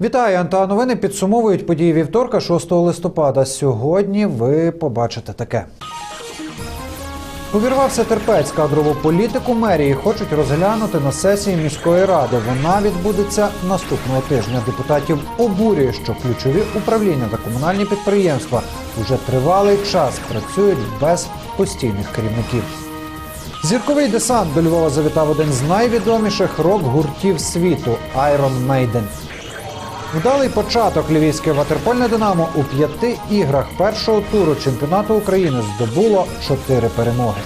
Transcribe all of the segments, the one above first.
Вітаю, НТА підсумовують події вівторка, 6 листопада. Сьогодні ви побачите таке. Увірвався терпець кадрову політику мерії. Хочуть розглянути на сесії міської ради. Вона відбудеться наступного тижня. Депутатів обурює, що ключові управління та комунальні підприємства уже тривалий час працюють без постійних керівників. Зірковий десант до Львова завітав один з найвідоміших рок-гуртів світу Iron Maiden. Вдалий початок львівське ватерпольне Динамо у п'яти іграх першого туру чемпіонату України здобуло чотири перемоги.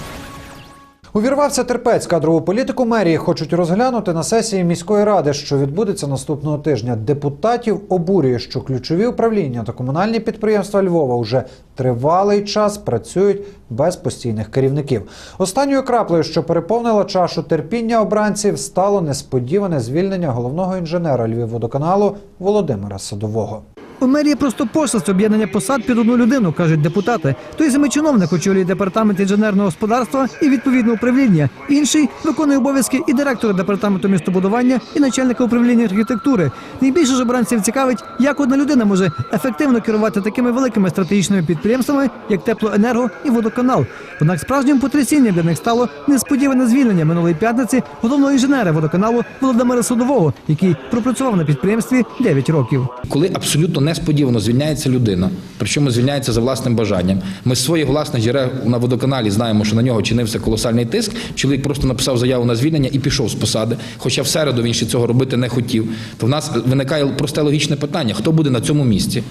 Увірвався терпець кадрову політику мерії. Хочуть розглянути на сесії міської ради, що відбудеться наступного тижня. Депутатів обурює, що ключові управління та комунальні підприємства Львова вже тривалий час працюють без постійних керівників. Останньою краплею, що переповнила чашу терпіння обранців, стало несподіване звільнення головного інженера Львівводоканалу Володимира Садового. У мерії просто пошесть об'єднання посад під одну людину, кажуть депутати. Той самий чиновник очолює департамент інженерного господарства і відповідне управління. Інший виконує обов'язки і директора департаменту містобудування, і начальника управління архітектури. Найбільше ж обранців цікавить, як одна людина може ефективно керувати такими великими стратегічними підприємствами, як теплоенерго і водоканал. Однак справжнім потрясінням для них стало несподіване звільнення минулої п'ятниці головного інженера водоканалу Володимира Садового, який пропрацював на підприємстві 9 років. Коли абсолютно несподівано звільняється людина, причому звільняється за власним бажанням. Ми з своїх власних джерел на водоканалі знаємо, що на нього чинився колосальний тиск. Чоловік просто написав заяву на звільнення і пішов з посади. Хоча в середу він ще цього робити не хотів. То в нас виникає просте логічне питання: хто буде на цьому місці?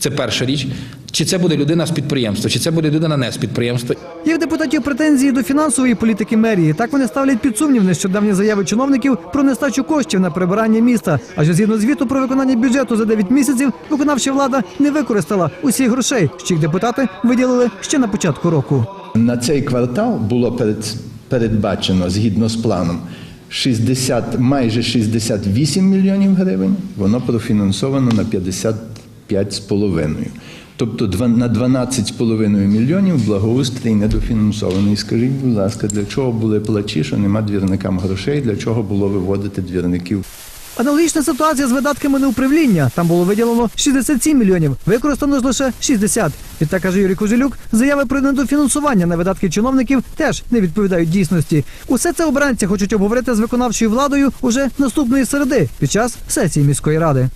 Це перша річ. Чи це буде людина з підприємства, чи це буде людина не з підприємства? Є в депутатів претензії до фінансової політики мерії. Так вони ставлять під сумнів нещодавні заяви чиновників про нестачу коштів на прибирання міста. Адже згідно звіту про виконання бюджету за 9 місяців, виконавча влада не використала усіх грошей, що їх депутати виділили ще на початку року. На цей квартал було перед, передбачено згідно з планом 60, майже 68 мільйонів гривень. Воно профінансовано на 55,5. Тобто на 12,5 мільйонів благоустрій недофінансований. Скажіть, будь ласка, для чого були плачі, що нема двірникам грошей, для чого було виводити двірників? Аналогічна ситуація з видатками на управління. Там було виділено 67 мільйонів, використано ж лише 60. Відтак каже Юрій Кожелюк, заяви про недофінансування на видатки чиновників теж не відповідають дійсності. Усе це обранці хочуть обговорити з виконавчою владою уже наступної середи під час сесії міської ради.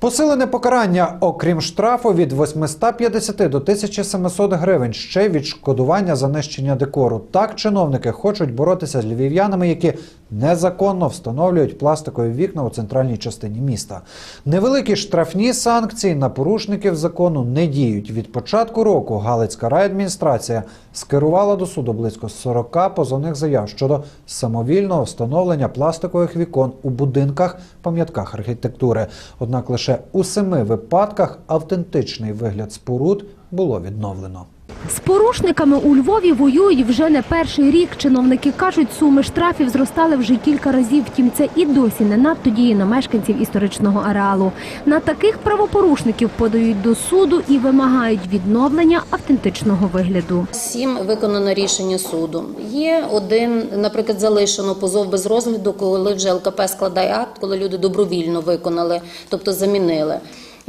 Посилене покарання, окрім штрафу від 850 до 1700 гривень, ще відшкодування за нищення декору. Так чиновники хочуть боротися з львів'янами, які незаконно встановлюють пластикові вікна у центральній частині міста. Невеликі штрафні санкції на порушників закону не діють. Від початку року Галицька райадміністрація скерувала до суду близько 40 позовних заяв щодо самовільного встановлення пластикових вікон у будинках, пам'ятках архітектури. Однак лише у семи випадках автентичний вигляд споруд було відновлено. З порушниками у Львові воюють вже не перший рік. Чиновники кажуть, суми штрафів зростали вже кілька разів. Втім, це і досі не надто діє на мешканців історичного ареалу. На таких правопорушників подають до суду і вимагають відновлення автентичного вигляду. Сім виконано рішення суду. Є один, наприклад, залишено позов без розгляду, коли вже ЛКП складає акт, коли люди добровільно виконали, тобто замінили.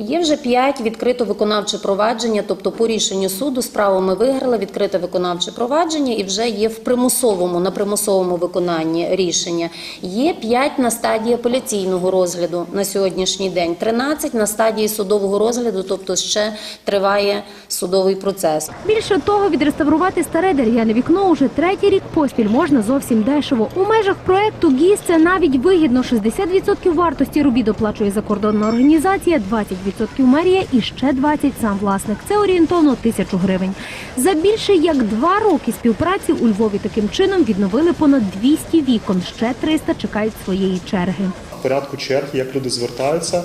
Є вже п'ять відкрито виконавче провадження, тобто по рішенню суду справу ми виграли, відкрите виконавче провадження і вже є в примусовому, на примусовому виконанні рішення. Є п'ять на стадії апеляційного розгляду на сьогоднішній день, 13 на стадії судового розгляду, тобто ще триває судовий процес. Більше того, відреставрувати старе дерев'яне вікно уже третій рік поспіль можна зовсім дешево. У межах проекту ГІС це навіть вигідно. 60% вартості робіт оплачує закордонна організація, 20% мерія і ще 20% сам власник. Це орієнтовно тисячу гривень. За більше як два роки співпраці у Львові таким чином відновили понад 200 вікон. Ще 300 чекають своєї черги. в порядку черги, як люди звертаються.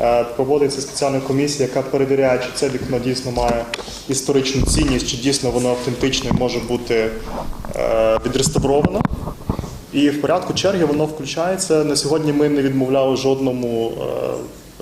Е, Проводиться спеціальна комісія, яка перевіряє, чи це вікно дійсно має історичну цінність, чи дійсно воно автентичне може бути е, відреставровано. І в порядку черги воно включається. На сьогодні ми не відмовляли жодному е,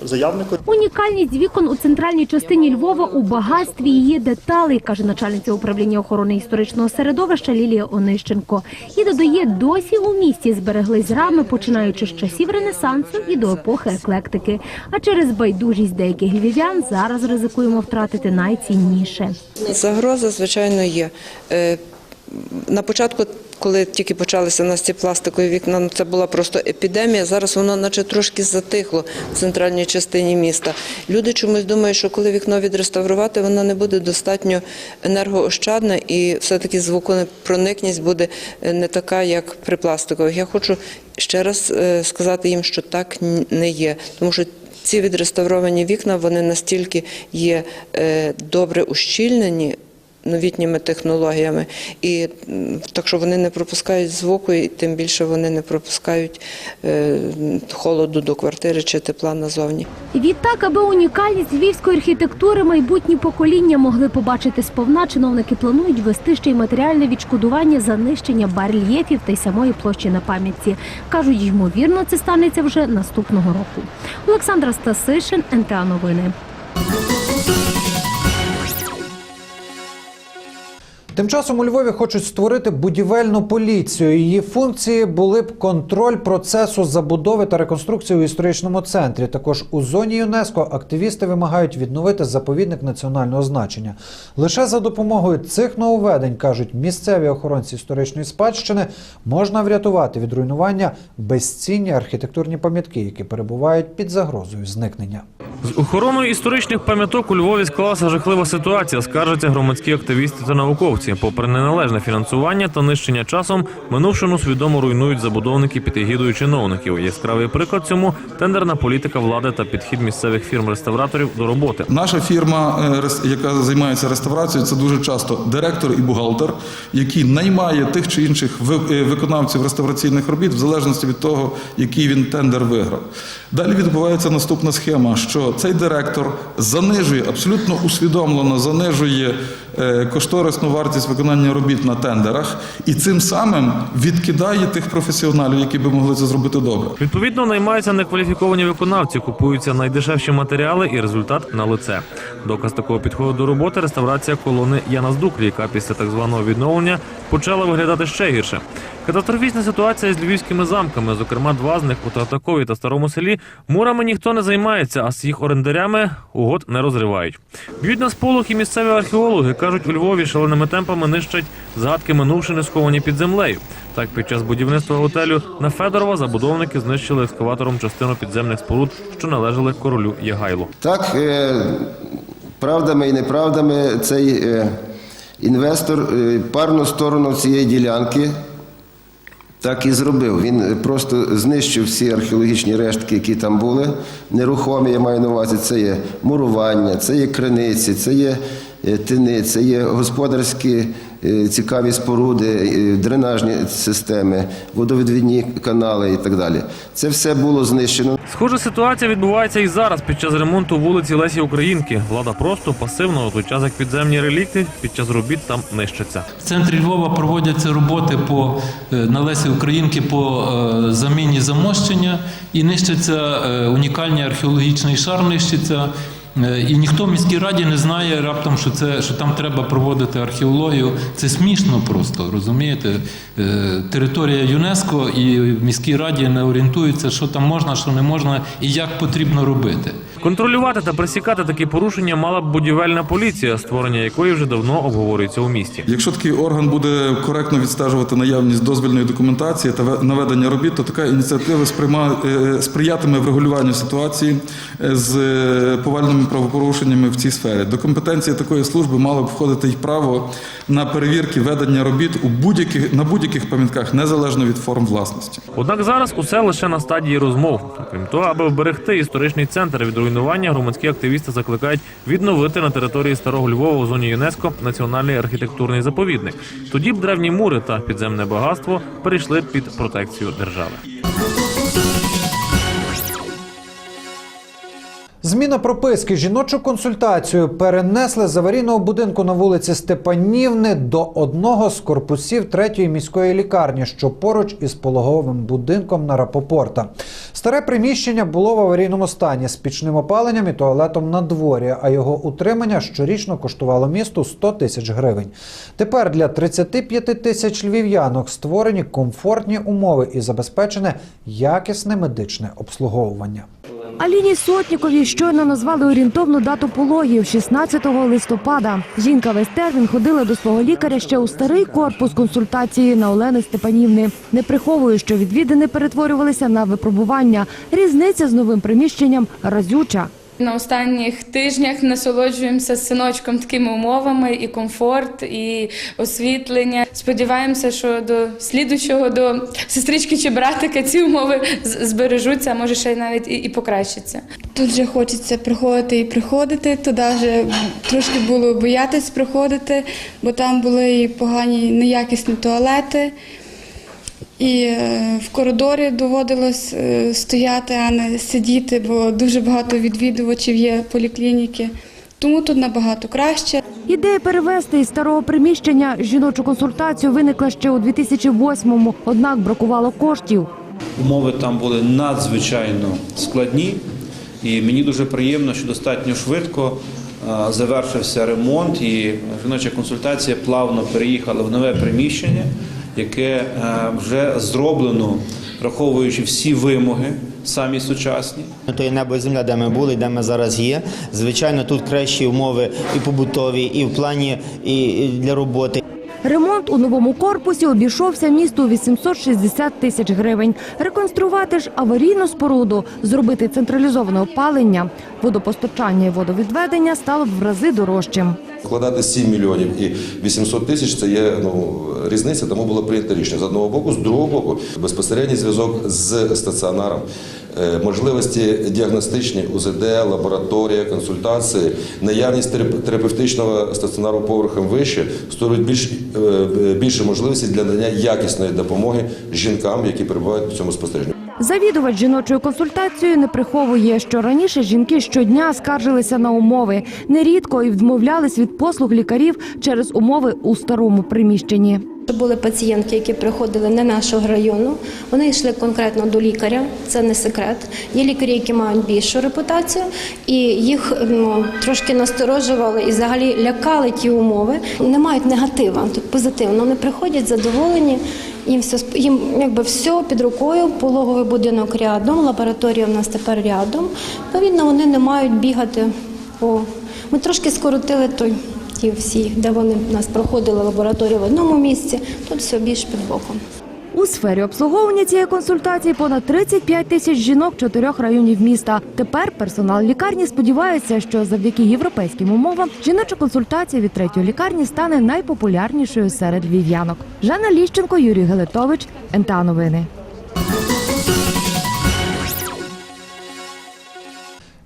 заявнику. Унікальність вікон у центральній частині Львова у багатстві її деталей, каже начальниця управління охорони історичного середовища Лілія Онищенко. І додає, досі у місті збереглись рами, починаючи з часів Ренесансу і до епохи еклектики. А через байдужість деяких львів'ян зараз ризикуємо втратити найцінніше. Загроза, звичайно, є. Е, На початку, коли тільки почалися у нас ці пластикові вікна, ну, це була просто епідемія. Зараз воно наче трошки затихло в центральній частині міста. Люди чомусь думають, що коли вікно відреставрувати, воно не буде достатньо енергоощадне і все-таки звуконепроникність буде е, не така, як при пластикових. Я хочу ще раз е, сказати їм, що так не є, тому що ці відреставровані вікна вони настільки є е, добре ущільнені новітніми технологіями, і так що вони не пропускають звуку, і тим більше вони не пропускають е, холоду до квартири чи тепла назовні. Відтак, аби унікальність львівської архітектури майбутні покоління могли побачити сповна, чиновники планують ввести ще й матеріальне відшкодування за нищення барельєфів та й самої площі на пам'ятці. Кажуть, ймовірно, це станеться вже наступного року. Олександра Стасишин, НТА Новини. Тим часом у Львові хочуть створити будівельну поліцію. Її функції були б контроль процесу забудови та реконструкції у історичному центрі. Також у зоні ЮНЕСКО активісти вимагають відновити заповідник національного значення. Лише за допомогою цих нововведень кажуть місцеві охоронці історичної спадщини можна врятувати від руйнування безцінні архітектурні пам'ятки, які перебувають під загрозою зникнення. З охороною історичних пам'яток у Львові склалася жахлива ситуація, скаржаться громадські активісти та науковці. Попри неналежне фінансування та нищення часом, минувшину свідомо руйнують забудовники під егідою чиновників. Яскравий приклад цьому тендерна політика влади та підхід місцевих фірм-реставраторів до роботи. Наша фірма, е, яка займається реставрацією, це дуже часто директор і бухгалтер, який наймає тих чи інших е, виконавців реставраційних робіт в залежності від того, який він тендер виграв. Далі відбувається наступна схема, що цей директор занижує абсолютно усвідомлено занижує е, кошторисну вартість виконання робіт на тендерах і цим самим відкидає тих професіоналів, які би могли це зробити добре. Відповідно, наймаються некваліфіковані виконавці, купуються найдешевші матеріали, і результат на лице. Доказ такого підходу до роботи реставрація колони Яна Здуклі, яка після так званого відновлення почала виглядати ще гірше. Катастрофічна ситуація з львівськими замками, зокрема два з них у Тартакові та старому селі. Мурами ніхто не займається, а з їх орендарями угод не розривають. Б'ють на сполох і місцеві археологи кажуть, у Львові шаленими темпами нищать згадки минувшини сховані під землею. Так, під час будівництва готелю на Федорова забудовники знищили екскаватором частину підземних споруд, що належали королю Ягайлу. Так, е, правдами і неправдами цей е, інвестор е, парну сторону цієї ділянки так і зробив. Він просто знищив всі археологічні рештки, які там були. Нерухомі, я маю на увазі, це є мурування, це є криниці, це є тини, це є господарські е, цікаві споруди, е, дренажні системи, водовідвідні канали і так далі. Це все було знищено. Схожа ситуація відбувається і зараз під час ремонту вулиці Лесі Українки. Влада просто пасивно у той час, як підземні релікти під час робіт там нищаться. В центрі Львова проводяться роботи по е, на Лесі Українки по е, заміні замощення і нищиться е, унікальний археологічний шар. Нищиться. Е, І ніхто в міській раді не знає раптом, що це що там треба проводити археологію. Це смішно просто розумієте. Е, Територія ЮНЕСКО і в міській раді не орієнтуються, що там можна, що не можна і як потрібно робити. Контролювати та пресікати такі порушення мала б будівельна поліція, створення якої вже давно обговорюється у місті. Якщо такий орган буде коректно відстежувати наявність дозвільної документації та ве- наведення робіт, то така ініціатива сприйма, е, сприятиме врегулюванню ситуації з е, правопорушеннями в цій сфері. До компетенції такої служби мало б входити й право на перевірки ведення робіт у будь-яких на будь-яких пам'ятках незалежно від форм власності. Однак зараз усе лише на стадії розмов. Крім того, аби вберегти історичний центр від руйнування, громадські активісти закликають відновити на території старого Львова у зоні ЮНЕСКО національний архітектурний заповідник. Тоді б древні мури та підземне багатство перейшли під протекцію держави. Зміна прописки жіночу консультацію перенесли з аварійного будинку на вулиці Степанівни до одного з корпусів третьої міської лікарні, що поруч із пологовим будинком на Рапопорта. Старе приміщення було в аварійному стані з пічним опаленням і туалетом на дворі, а його утримання щорічно коштувало місту 100 тисяч гривень. Тепер для 35 тисяч львів'янок створені комфортні умови і забезпечене якісне медичне обслуговування. Аліні Сотнікові щойно назвали орієнтовну дату пологів 16 листопада. Жінка весь ходила до свого лікаря ще у старий корпус консультації на Олени Степанівни. Не приховує, що відвідини перетворювалися на випробування. Різниця з новим приміщенням разюча. На останніх тижнях насолоджуємося з синочком такими умовами, і комфорт, і освітлення. Сподіваємося, що до слідучого, до сестрички чи братика ці умови збережуться, а може ще й навіть і, і покращаться. Тут вже хочеться приходити і приходити. Туди вже трошки було боятись приходити, бо там були і погані неякісні туалети. І е, в коридорі доводилось е, стояти, а не сидіти, бо дуже багато відвідувачів є поліклініки. Тому тут набагато краще. Ідея перевести із старого приміщення жіночу консультацію виникла ще у 2008-му, однак бракувало коштів. Умови там були надзвичайно складні, і мені дуже приємно, що достатньо швидко е, завершився ремонт, і жіноча консультація плавно переїхала в нове приміщення, яке е, вже зроблено, враховуючи всі вимоги, самі сучасні. То є небо і земля, де ми були, де ми зараз є. Звичайно, тут кращі умови і побутові, і в плані і для роботи. Ремонт у новому корпусі обійшовся місту у 860 тисяч гривень. Реконструювати ж аварійну споруду, зробити централізоване опалення, водопостачання і водовідведення стало б в рази дорожчим. Вкладати 7 мільйонів і 800 тисяч це є ну, різниця, тому було прийнято рішення. З одного боку, з другого боку, безпосередній зв'язок з стаціонаром, е, можливості діагностичні, УЗД, лабораторія, консультації, наявність терапевтичного стаціонару поверхом вище створюють більш, е, більше можливості для надання якісної допомоги жінкам, які перебувають в цьому спостереженні. Завідувач жіночою консультацією не приховує, що раніше жінки щодня скаржилися на умови, нерідко і відмовлялись від послуг лікарів через умови у старому приміщенні. Були пацієнтки, які приходили не нашого району. Вони йшли конкретно до лікаря, це не секрет. Є лікарі, які мають більшу репутацію, і їх ну, трошки насторожували і взагалі лякали ті умови. Не мають негатива, тут позитивно. Вони приходять задоволені. Їм все їм якби все під рукою, пологовий будинок рядом, лабораторія в нас тепер рядом. Відповідно, вони не мають бігати по. Ми трошки скоротили той ті всі, де вони в нас проходили лабораторію в одному місці, тут все більш під боком. У сфері обслуговування цієї консультації понад 35 тисяч жінок чотирьох районів міста. Тепер персонал лікарні сподівається, що завдяки європейським умовам жіноча консультація від третьої лікарні стане найпопулярнішою серед львів'янок. Жанна Ліщенко, Юрій Гелетович, НТА Новини.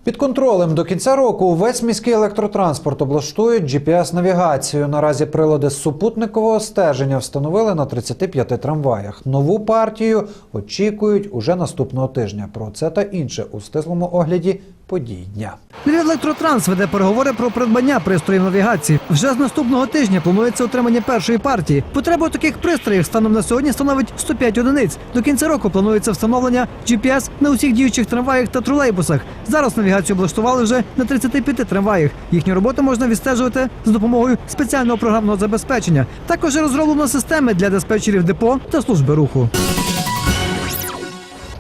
Під контролем до кінця року весь міський електротранспорт облаштують GPS-навігацію. Наразі прилади супутникового стеження встановили на 35 трамваях. Нову партію очікують уже наступного тижня. Про це та інше у стислому огляді подій дня. Львівелектротранс веде переговори про придбання пристроїв навігації. Вже з наступного тижня планується отримання першої партії. Потреба у таких пристроїв станом на сьогодні становить 105 одиниць. До кінця року планується встановлення GPS на усіх діючих трамваях та тролейбусах. Зараз навігацію облаштували вже на 35 трамваях. Їхню роботу можна відстежувати з допомогою спеціального програмного забезпечення. Також розроблено системи для диспетчерів депо та служби руху.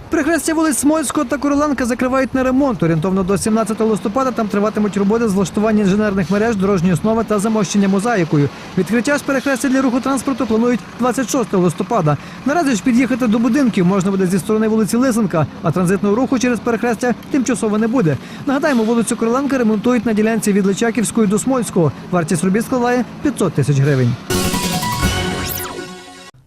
Перехрестя вулиць Смольського та Короленка закривають на ремонт. Орієнтовно до 17 листопада там триватимуть роботи з влаштування інженерних мереж, дорожньої основи та замощення мозаїкою. Відкриття ж перехрестя для руху транспорту планують 26 листопада. Наразі ж під'їхати до будинків можна буде зі сторони вулиці Лисенка, а транзитного руху через перехрестя тимчасово не буде. Нагадаємо, вулицю Короленка ремонтують на ділянці від Личаківської до Смольського. Вартість робіт складає 500 тисяч гривень.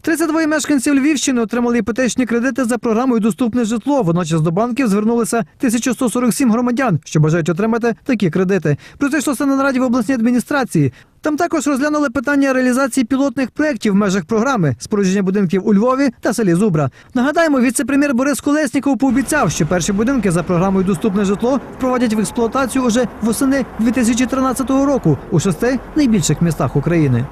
32 мешканців Львівщини отримали іпотечні кредити за програмою Доступне житло. Водночас до банків звернулися 1147 громадян, що бажають отримати такі кредити. Про це на нараді в обласній адміністрації. Там також розглянули питання реалізації пілотних проєктів в межах програми спорудження будинків у Львові та селі Зубра. Нагадаємо, віце-прем'єр Борис Колесніков пообіцяв, що перші будинки за програмою Доступне житло впровадять в експлуатацію уже восени 2013 року у шести найбільших містах України.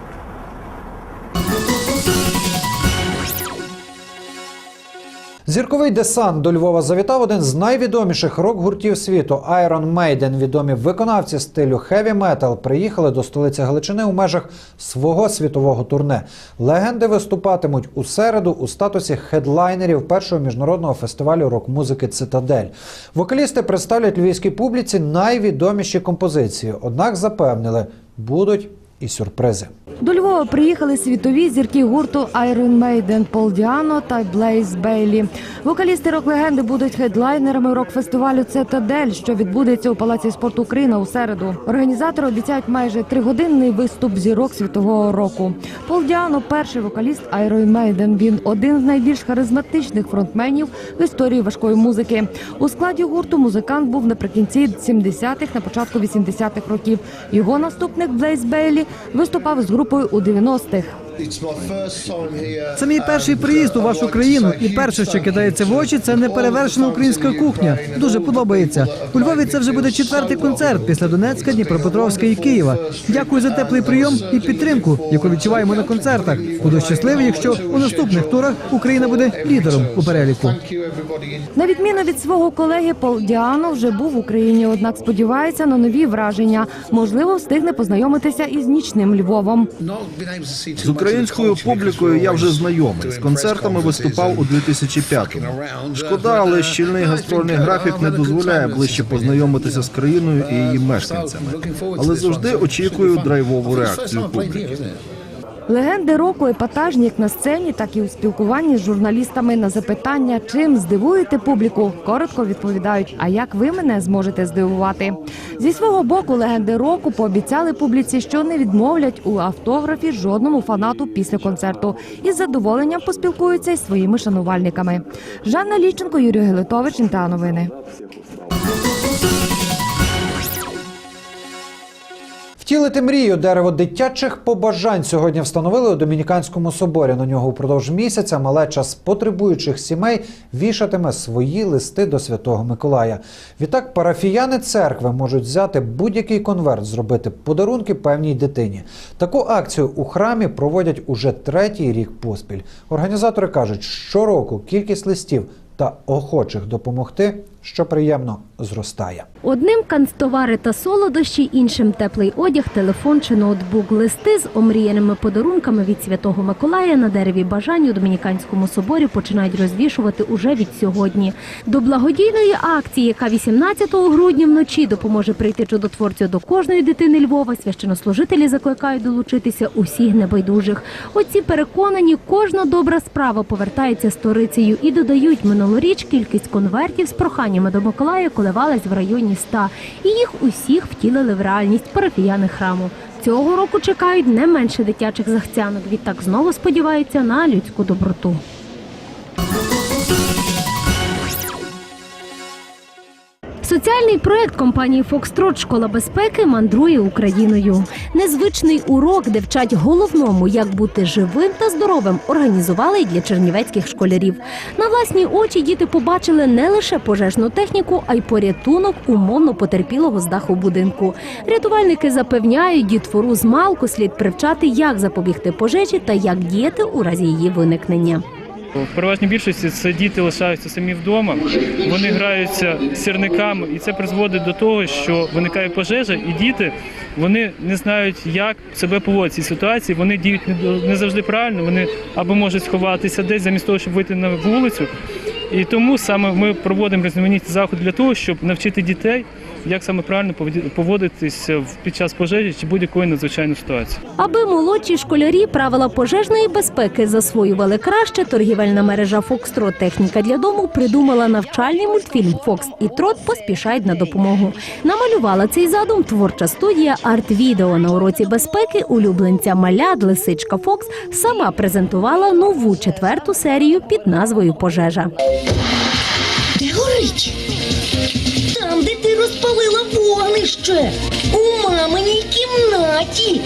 Зірковий десант до Львова завітав один з найвідоміших рок-гуртів світу Iron Maiden. Відомі виконавці стилю heavy metal приїхали до столиці Галичини у межах свого світового турне. Легенди виступатимуть у середу у статусі хедлайнерів першого міжнародного фестивалю рок-музики Цитадель. Вокалісти представлять львівській публіці найвідоміші композиції. Однак запевнили, будуть і сюрпризи. До Львова приїхали світові зірки гурту Iron Maiden Пол Діано та Блейз Бейлі. Вокалісти рок-легенди будуть хедлайнерами рок-фестивалю Цитадель, що відбудеться у Палаці спорту Україна у середу. Організатори обіцяють майже тригодинний виступ зірок світового року. Пол Діано – перший вокаліст Iron Maiden. Він один з найбільш харизматичних фронтменів в історії важкої музики. У складі гурту музикант був наприкінці 70-х, на початку 80-х років. Його наступник Блейз Бейлі виступав з групою у 90-х. Це мій перший приїзд у вашу країну, і перше, що кидається в очі, це неперевершена українська кухня. Дуже подобається. У Львові це вже буде четвертий концерт після Донецька, Дніпропетровська і Києва. Дякую за теплий прийом і підтримку, яку відчуваємо на концертах. Буду щасливий, якщо у наступних турах Україна буде лідером у переліку. На відміну від свого колеги, Пол Діано вже був в Україні, однак сподівається на нові враження. Можливо, встигне познайомитися із нічним Львовом. З українською публікою я вже знайомий. З концертами виступав у 2005-му. Шкода, але щільний гастрольний графік не дозволяє ближче познайомитися з країною і її мешканцями. Але завжди очікую драйвову реакцію публіки. Легенди року епатажні як на сцені, так і у спілкуванні з журналістами на запитання, чим здивуєте публіку, коротко відповідають. А як ви мене зможете здивувати? Зі свого боку, легенди року пообіцяли публіці, що не відмовлять у автографі жодному фанату після концерту і з задоволенням поспілкуються із своїми шанувальниками. Жанна Ліченко, Юрій Гелитович, НТА Новини. Втілити мрію дерево дитячих побажань сьогодні встановили у Домініканському соборі. На нього впродовж місяця малеча з потребуючих сімей вішатиме свої листи до Святого Миколая. Відтак парафіяни церкви можуть взяти будь-який конверт, зробити подарунки певній дитині. Таку акцію у храмі проводять уже третій рік поспіль. Організатори кажуть, щороку кількість листів та охочих допомогти, що приємно, зростає. Одним канцтовари та солодощі, іншим теплий одяг, телефон чи ноутбук. Листи з омріяними подарунками від Святого Миколая на дереві бажань у Домініканському соборі починають розвішувати уже від сьогодні. До благодійної акції, яка 18 грудня вночі допоможе прийти чудотворцю до кожної дитини Львова, священнослужителі закликають долучитися усіх небайдужих. Оці переконані, кожна добра справа повертається сторицею і додають минулоріч кількість конвертів з проханнями до Миколая коливалась в районі 100, і їх усіх втілили в реальність парафіяни храму. Цього року чекають не менше дитячих захцянок. Відтак знову сподіваються на людську доброту. Соціальний проект компанії Фокстрот Школа безпеки мандрує Україною. Незвичний урок, де вчать головному, як бути живим та здоровим, організували й для чернівецьких школярів. На власні очі діти побачили не лише пожежну техніку, а й порятунок умовно потерпілого з даху будинку. Рятувальники запевняють, дітвору з малку слід привчати, як запобігти пожежі та як діяти у разі її виникнення. В переважній більшості це діти лишаються самі вдома, вони граються сірниками, і це призводить до того, що виникає пожежа, і діти вони не знають, як себе поводити в цій ситуації. Вони діють не завжди правильно. Вони або можуть сховатися десь замість того, щоб вийти на вулицю. І тому саме ми проводимо різноманітні заходи для того, щоб навчити дітей, як саме правильно поводитися в- під час пожежі чи будь-якої надзвичайної ситуації. Аби молодші школярі правила пожежної безпеки засвоювали краще, торгівельна мережа Фокстрот Техніка для дому придумала навчальний мультфільм Фокс і Трот поспішають на допомогу. Намалювала цей задум творча студія Арт-Відео на уроці безпеки. Улюбленця маляд Лисичка Фокс сама презентувала нову четверту серію під назвою Пожежа. Де горить? Там, де ти розпалила вогнище. У маминій кімнаті.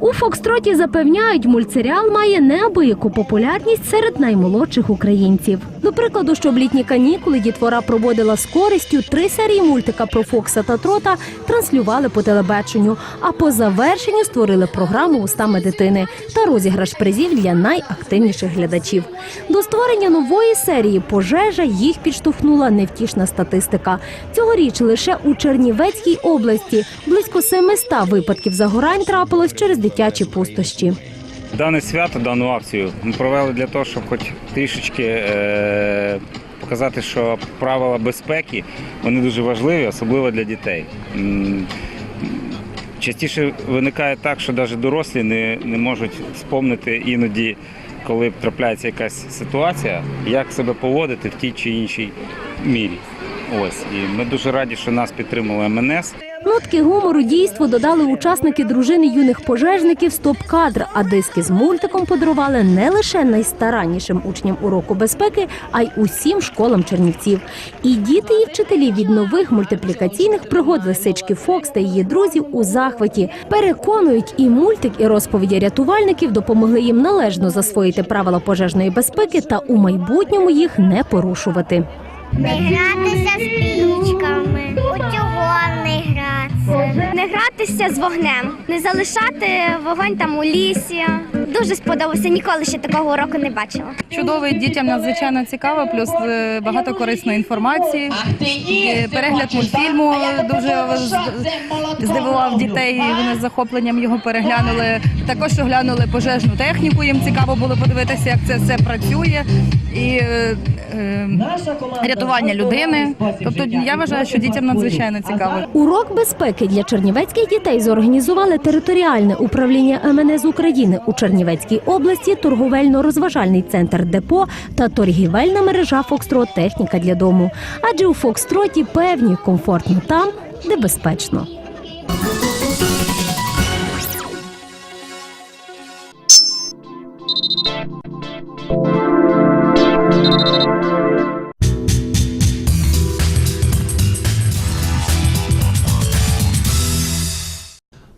У Фокстроті запевняють, мультсеріал має неабияку популярність серед наймолодших українців. До прикладу, щоб літні канікули дітвора проводила з користю три серії мультика про Фокса та Трота транслювали по телебаченню. А по завершенню створили програму Устами дитини та розіграш призів для найактивніших глядачів. До створення нової серії пожежа їх підштовхнула невтішна статистика. Цьогоріч лише у Чернівецькій області близько 700 випадків загорань трапилось через дитячі пустощі. Дане свято, дану акцію ми провели для того, щоб хоч трішечки е, показати, що правила безпеки вони дуже важливі, особливо для дітей. Частіше виникає так, що навіть дорослі не, не можуть спомнити іноді, коли трапляється якась ситуація, як себе поводити в тій чи іншій мірі. Ось і ми дуже раді, що нас підтримали МНС. Нотки гумору дійству додали учасники дружини юних пожежників «Стоп-кадр», а диски з мультиком подарували не лише найстараннішим учням уроку безпеки, а й усім школам чернівців. І діти, і вчителі від нових мультиплікаційних пригод лисички Фокс та її друзів у захваті переконують, і мультик, і розповіді рятувальників допомогли їм належно засвоїти правила пожежної безпеки та у майбутньому їх не порушувати. Не гратися з пічками, у цього не гратися. Не гратися з вогнем, не залишати вогонь там у лісі. Дуже сподобався, ніколи ще такого уроку не бачила. Чудовий дітям надзвичайно цікаво, плюс е, багато корисної інформації. Перегляд мультфільму дуже здивував дітей. Вони з захопленням його переглянули. Також оглянули пожежну техніку. Їм цікаво було подивитися, як це все працює. І е, е, рятування людини. Тобто я вважаю, що дітям надзвичайно цікаво. Урок безпеки для чернівецьких дітей зорганізували територіальне управління МНС України у Чернівецькій області, торговельно-розважальний центр депо та торгівельна мережа Фокстрот Техніка для дому. Адже у Фокстроті певні комфортно там, де безпечно.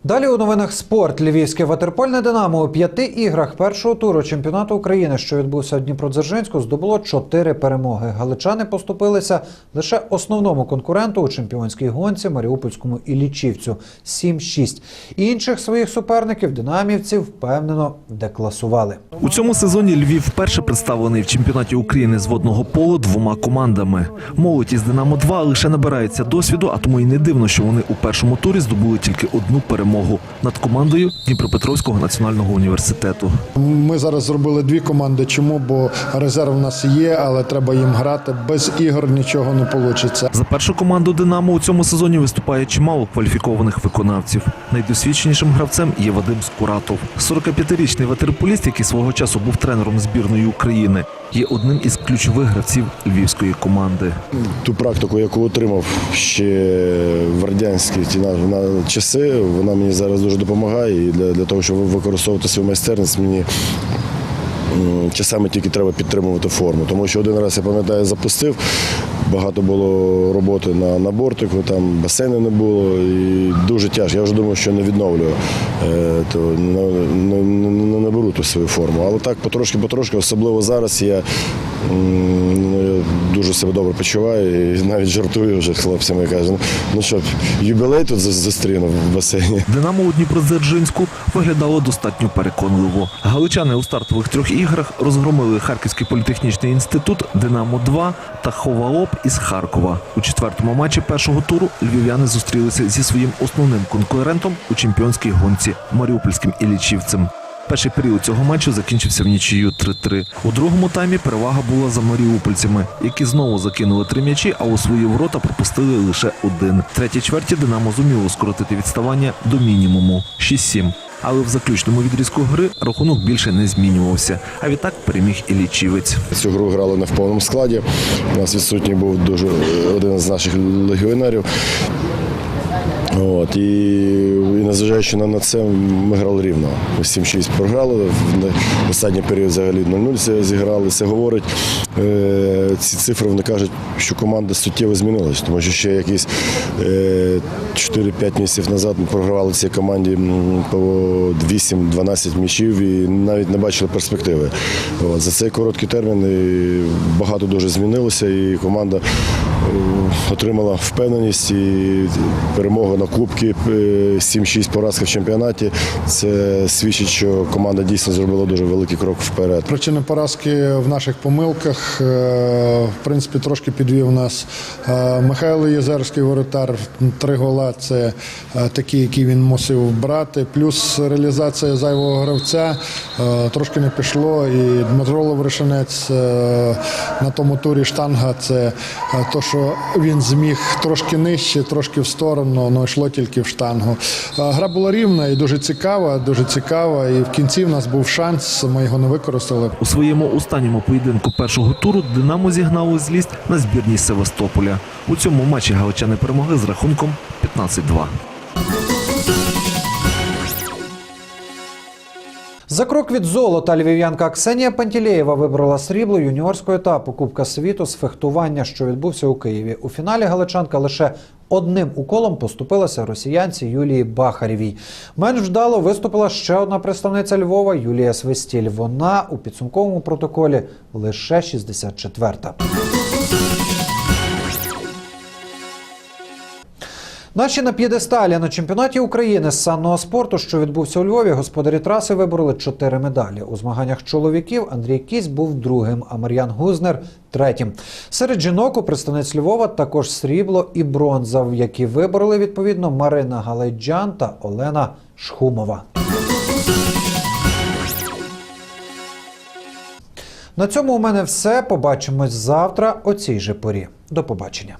Далі у новинах спорт. Львівське ватерпольне Динамо у п'яти іграх першого туру чемпіонату України, що відбувся в Дніпродзержинську, здобуло чотири перемоги. Галичани поступилися лише основному конкуренту у чемпіонській гонці Маріупольському Іллічівцю 7-6. Інших своїх суперників динамівці впевнено декласували. У цьому сезоні Львів вперше представлений в чемпіонаті України з водного полу двома командами. Молодь із Динамо 2 лише набирається досвіду, а тому й не дивно, що вони у першому турі здобули тільки одну перемогу над командою Дніпропетровського національного університету. Ми зараз зробили дві команди. Чому? Бо резерв у нас є, але треба їм грати. Без ігор нічого не вийде. За першу команду Динамо у цьому сезоні виступає чимало кваліфікованих виконавців. Найдосвідченішим гравцем є Вадим Скуратов. 45-річний ватерполіст, який свого часу був тренером збірної України, є одним із ключових гравців львівської команди. Ту практику, яку отримав ще в радянські ті на, на часи, вона мені зараз дуже допомагає. І для, для того, щоб використовувати свою майстерність, мені часами тільки треба підтримувати форму. Тому що один раз я пам'ятаю, запустив. Багато було роботи на, на бортику, там басейну не було і дуже тяжко. Я вже думав, що не відновлю, е, то не, не, не, наберу ту свою форму. Але так потрошки-потрошки, особливо зараз я дуже себе добре почуваю і навіть жартую вже хлопцями. і Кажу, ну, ну що, юбілей тут за- зустріну в басейні. Динамо у Дніпродзержинську виглядало достатньо переконливо. Галичани у стартових трьох іграх розгромили Харківський політехнічний інститут, Динамо 2 та Ховаоп із Харкова. У четвертому матчі першого туру львів'яни зустрілися зі своїм основним конкурентом у чемпіонській гонці Маріупольським Іллічівцем. Перший період цього матчу закінчився в нічию 3-3. У другому таймі перевага була за маріупольцями, які знову закинули три м'ячі, а у свої ворота пропустили лише один. Третій чверті Динамо зуміло скоротити відставання до мінімуму 6-7. Але в заключному відрізку гри рахунок більше не змінювався. А відтак переміг і лічівець. Цю гру грали не в повному складі. У нас відсутній був дуже один з наших легіонерів. От, і, і незважаючи на, це, ми грали рівно. 7-6 програли. В останній період взагалі 0-0 зіграли. Це говорить, е, ці цифри вони кажуть, що команда суттєво змінилась, тому що ще якісь е, 4-5 місяців назад ми програвали цій команді по 8-12 м'ячів і навіть не бачили перспективи. От, за цей короткий термін багато дуже змінилося, і команда е, отримала впевненість і перемога на Кубки, е, 7-6 поразка в чемпіонаті. Це свідчить, що команда дійсно зробила дуже великий крок вперед. Причини поразки в наших помилках. Е, В принципі, трошки підвів нас е, Михайло Єзерський воротар. Три гола це е, такі, які він мусив брати. Плюс реалізація зайвого гравця е, трошки не пішло. І Дмитро Лавришинець е, на тому турі штанга це е, то, що він зміг трошки нижче, трошки в сторону, але йшло тільки в штангу. Гра була рівна і дуже цікава, дуже цікава. І в кінці в нас був шанс, ми його не використали. У своєму останньому поєдинку першого туру Динамо зігнало злість на збірній Севастополя. У цьому матчі галичани перемогли з рахунком 15-2. За крок від золота львів'янка Ксенія Пантілеєва вибрала срібло юніорського етапу Кубка світу з фехтування, що відбувся у Києві. У фіналі галичанка лише одним уколом поступилася росіянці Юлії Бахарєвій. Менш вдало виступила ще одна представниця Львова Юлія Свистіль. Вона у підсумковому протоколі лише 64-та. Наші на п'єдесталі на чемпіонаті України з санного спорту, що відбувся у Львові, господарі траси вибороли чотири медалі. У змаганнях чоловіків Андрій Кісь був другим, а Мар'ян Гузнер третім. Серед жінок у представниць Львова також срібло і бронза, в які вибороли відповідно Марина Галайджан та Олена Шхумова. На цьому у мене все. Побачимось завтра о цій же порі. До побачення.